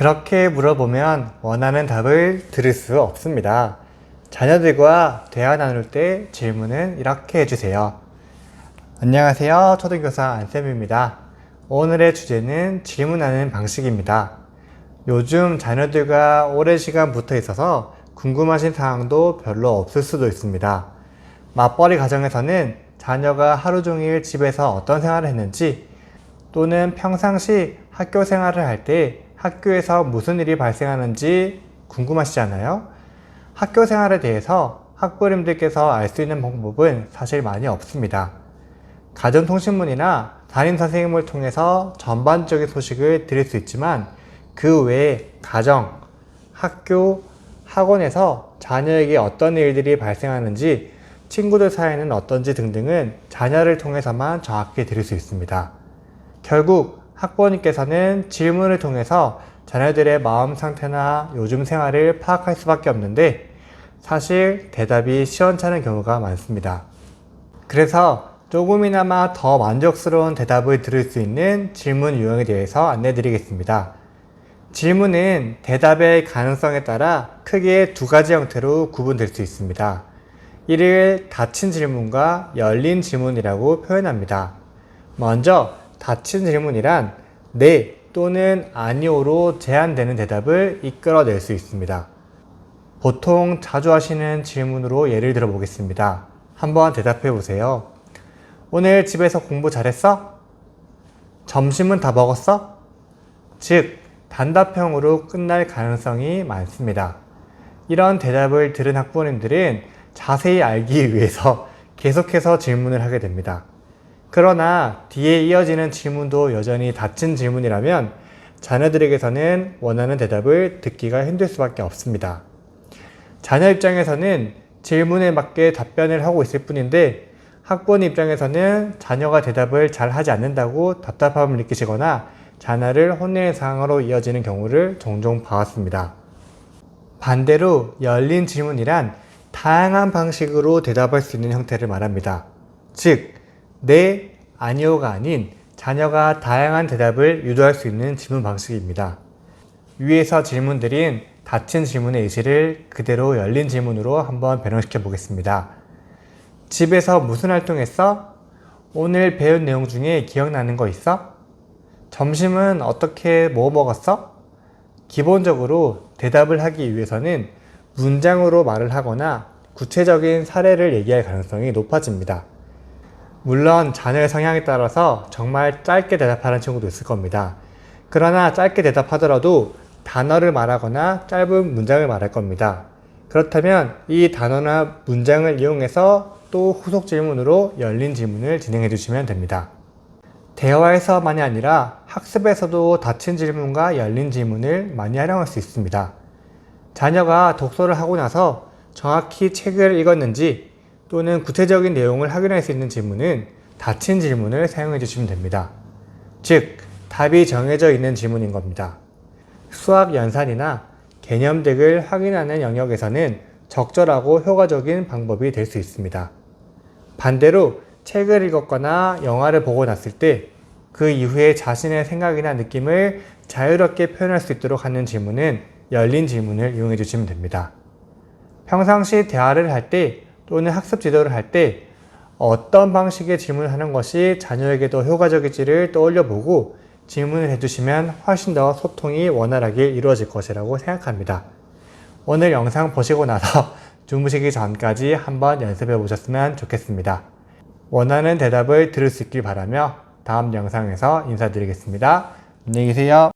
그렇게 물어보면 원하는 답을 들을 수 없습니다. 자녀들과 대화 나눌 때 질문은 이렇게 해주세요. 안녕하세요. 초등교사 안쌤입니다. 오늘의 주제는 질문하는 방식입니다. 요즘 자녀들과 오랜 시간 붙어 있어서 궁금하신 사항도 별로 없을 수도 있습니다. 맞벌이 가정에서는 자녀가 하루 종일 집에서 어떤 생활을 했는지 또는 평상시 학교 생활을 할때 학교에서 무슨 일이 발생하는지 궁금하시잖아요. 학교 생활에 대해서 학부모님들께서 알 수 있는 방법은 사실 많이 없습니다. 가정통신문이나 담임 선생님을 통해서 전반적인 소식을 들을 수 있지만 그 외에 가정, 학교, 학원에서 자녀에게 어떤 일들이 발생하는지 친구들 사이는 어떤지 등등은 자녀를 통해서만 정확히 들을 수 있습니다. 결국 학부모님께서는 질문을 통해서 자녀들의 마음 상태나 요즘 생활을 파악할 수밖에 없는데 사실 대답이 시원찮은 경우가 많습니다. 그래서 조금이나마 더 만족스러운 대답을 들을 수 있는 질문 유형에 대해서 안내 드리겠습니다. 질문은 대답의 가능성에 따라 크게 두 가지 형태로 구분될 수 있습니다. 이를 닫힌 질문과 열린 질문이라고 표현합니다. 먼저 닫힌 질문이란 네 또는 아니오로 제한되는 대답을 이끌어낼 수 있습니다. 보통 자주 하시는 질문으로 예를 들어 보겠습니다. 한번 대답해 보세요. 오늘 집에서 공부 잘했어? 점심은 다 먹었어? 즉, 단답형으로 끝날 가능성이 많습니다. 이런 대답을 들은 학부모님들은 자세히 알기 위해서 계속해서 질문을 하게 됩니다. 그러나 뒤에 이어지는 질문도 여전히 닫힌 질문이라면 자녀들에게서는 원하는 대답을 듣기가 힘들 수밖에 없습니다. 자녀 입장에서는 질문에 맞게 답변을 하고 있을 뿐인데 학부모 입장에서는 자녀가 대답을 잘 하지 않는다고 답답함을 느끼시거나 자녀를 혼내는 상황으로 이어지는 경우를 종종 봐왔습니다. 반대로 열린 질문이란 다양한 방식으로 대답할 수 있는 형태를 말합니다. 즉, 네, 아니오가 아닌 자녀가 다양한 대답을 유도할 수 있는 질문 방식입니다. 위에서 질문드린 닫힌 질문의 의지를 그대로 열린 질문으로 한번 변형시켜 보겠습니다. 집에서 무슨 활동했어? 오늘 배운 내용 중에 기억나는 거 있어? 점심은 어떻게 뭐 먹었어? 기본적으로 대답을 하기 위해서는 문장으로 말을 하거나 구체적인 사례를 얘기할 가능성이 높아집니다. 물론 자녀의 성향에 따라서 정말 짧게 대답하는 친구도 있을 겁니다. 그러나 짧게 대답하더라도 단어를 말하거나 짧은 문장을 말할 겁니다. 그렇다면 이 단어나 문장을 이용해서 또 후속 질문으로 열린 질문을 진행해 주시면 됩니다. 대화에서만이 아니라 학습에서도 닫힌 질문과 열린 질문을 많이 활용할 수 있습니다. 자녀가 독서를 하고 나서 정확히 책을 읽었는지 또는 구체적인 내용을 확인할 수 있는 질문은 닫힌 질문을 사용해 주시면 됩니다. 즉, 답이 정해져 있는 질문인 겁니다. 수학 연산이나 개념 덱을 확인하는 영역에서는 적절하고 효과적인 방법이 될 수 있습니다. 반대로 책을 읽었거나 영화를 보고 났을 때 그 이후에 자신의 생각이나 느낌을 자유롭게 표현할 수 있도록 하는 질문은 열린 질문을 이용해 주시면 됩니다. 평상시 대화를 할 때 또는 학습 지도를 할 때 어떤 방식의 질문을 하는 것이 자녀에게 더 효과적일지를 떠올려 보고 질문을 해주시면 훨씬 더 소통이 원활하게 이루어질 것이라고 생각합니다. 오늘 영상 보시고 나서 주무시기 전까지 한번 연습해 보셨으면 좋겠습니다. 원하는 대답을 들을 수 있길 바라며 다음 영상에서 인사드리겠습니다. 안녕히 계세요.